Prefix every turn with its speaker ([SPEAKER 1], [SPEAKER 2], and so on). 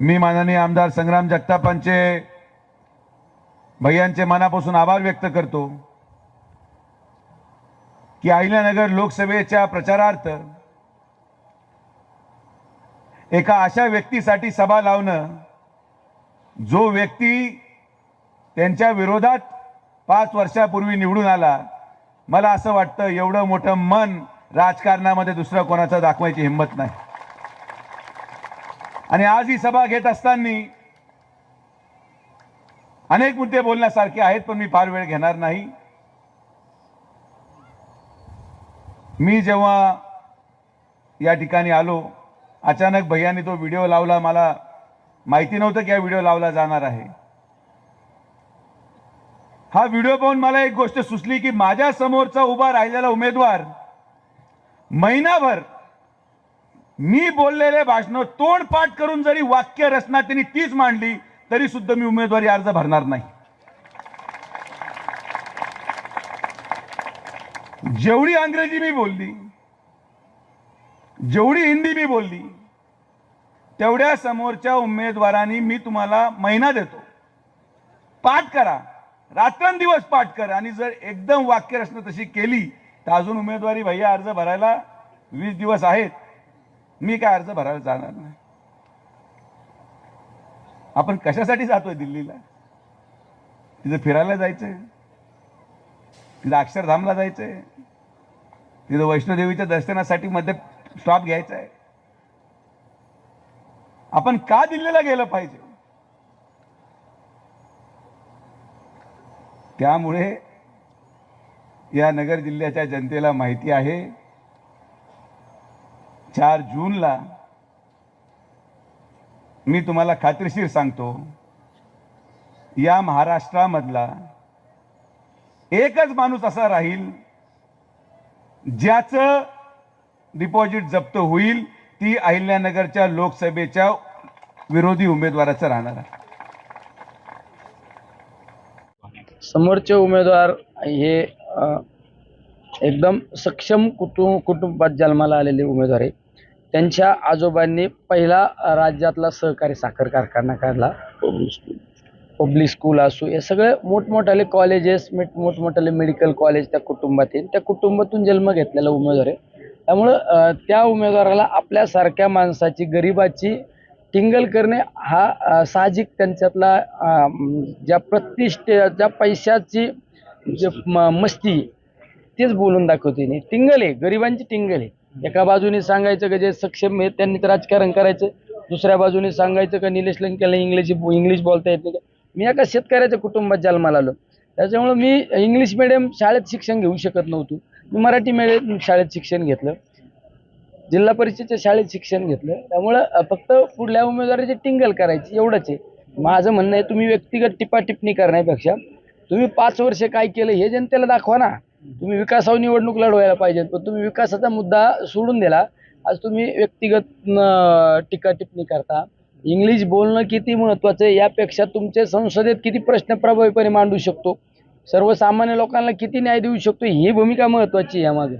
[SPEAKER 1] मी माननीय आमदार संग्राम जगतापांचे भैयांचे मनापासून आभार व्यक्त करतो की अहिल्यानगर लोकसभेच्या प्रचारार्थ एका अशा व्यक्तीसाठी सभा लावणं जो व्यक्ती त्यांच्या विरोधात पाच वर्षापूर्वी निवडून आला मला असं वाटतं एवढं मोठं मन राजकारणामध्ये दुसरं कोणाचं दाखवायची हिंमत नाही. आणि आज ही सभा घेत असताना अनेक मुद्दे बोलण्यासारखे आहेत पण मी फार वेळ घेणार नाही. मी जेव्हा या ठिकाणी आलो अचानक भैयानी तो व्हिडिओ लावला मला माहिती नव्हतं की हा व्हिडिओ लावला जाणार आहे. हा व्हिडिओ पाहून मला एक गोष्ट सुचली की माझ्या समोरचा उभा राहिलेला उमेदवार महिनाभर मी बोललेले भाषण तोंड पाठ करून जरी वाक्य रचना त्यांनी तीच मांडली तरी सुद्धा मी उमेदवारी अर्ज भरणार नाही. जेवढी अंग्रेजी मी बोलली जेवढी हिंदी मी बोलली तेवढ्या समोरच्या उमेदवारांनी मी तुम्हाला महिना देतो. पाठ करा रात्रंदिवस पाठ करा आणि जर एकदम वाक्यरचना तशी केली तर अजून उमेदवारी भैया अर्ज भरायला वीस दिवस आहेत. मी काय अर्ज भरायला जाणार नाही. आपण कशासाठी जातोय दिल्लीला? तिथं फिरायला जायचंय. तिथं अक्षरधामला जायचंय. तिथं वैष्णोदेवीच्या दर्शनासाठी मध्ये स्टॉप घ्यायचा आहे आपण का दिल्लीला गेलं पाहिजे? त्यामुळे या नगर जिल्ह्याच्या जनतेला माहिती आहे. चार जूनला मी तुम्हाला खात्रीशीर सांगतो. या महाराष्ट्रामधला एकच माणूस असा राहील ज्याचं डिपॉझिट जप्त होईल ती अहिल्यानगरच्या लोकसभेच्या विरोधी उमेदवाराचं राहणार आहे.
[SPEAKER 2] समोरचे उमेदवार हे एकदम सक्षम कुटुंब कुटुंबात जन्माला आलेले उमेदवार आहे त्यांच्या आजोबांनी पहिला राज्यातला सहकारी साखर कारखाना काढला. पब्लिक स्कूल असो हे सगळे मोठमोठाले कॉलेजेस मोठमोठाले मेडिकल कॉलेज त्या कुटुंबात आहे त्या कुटुंबातून जन्म घेतलेला उमेदवार आहे. त्यामुळं त्या उमेदवाराला आपल्यासारख्या माणसाची गरिबाची टिंगल करणे हा साहजिक त्यांच्यातला ज्या प्रतिष्ठे ज्या पैशाची जे म- मस्ती तेच बोलून दाखवते नाही टिंगल आहे गरिबांची टिंगल आहे. एका बाजूने सांगायचं का जे सक्षम आहेत त्यांनी तर राजकारण करायचं. दुसऱ्या बाजूने सांगायचं का निलेश लंकेला इंग्लिश इंग्लिश बोलता येत नाही. का मी एका शेतकऱ्याच्या कुटुंबात जन्माला आलो. त्याच्यामुळं मी इंग्लिश मिडियम शाळेत शिक्षण घेऊ शकत नव्हतो. मी मराठी मिडियम शाळेत शिक्षण घेतलं. जिल्हा परिषदेच्या शाळेत शिक्षण घेतलं. त्यामुळं फक्त पुढल्या उमेदवाराची टिंगल करायची एवढंच आहे. माझं म्हणणं आहे तुम्ही व्यक्तिगत टिपाटिपणी करण्यापेक्षा तुम्ही पाच वर्ष काय केलं हे जनतेला दाखवा ना. तुम्ही विकासावर निवडणूक लढवायला पाहिजेत पण तुम्ही विकासाचा मुद्दा सोडून दिला आज तुम्ही व्यक्तिगत टीका टिप्पणी करता. इंग्लिश बोलणं किती महत्वाचं आहे यापेक्षा तुमचे संसदेत किती प्रश्न प्रभावीपणे मांडू शकतो? सर्वसामान्य लोकांना किती न्याय देऊ शकतो ही भूमिका महत्वाची आहे यामागे.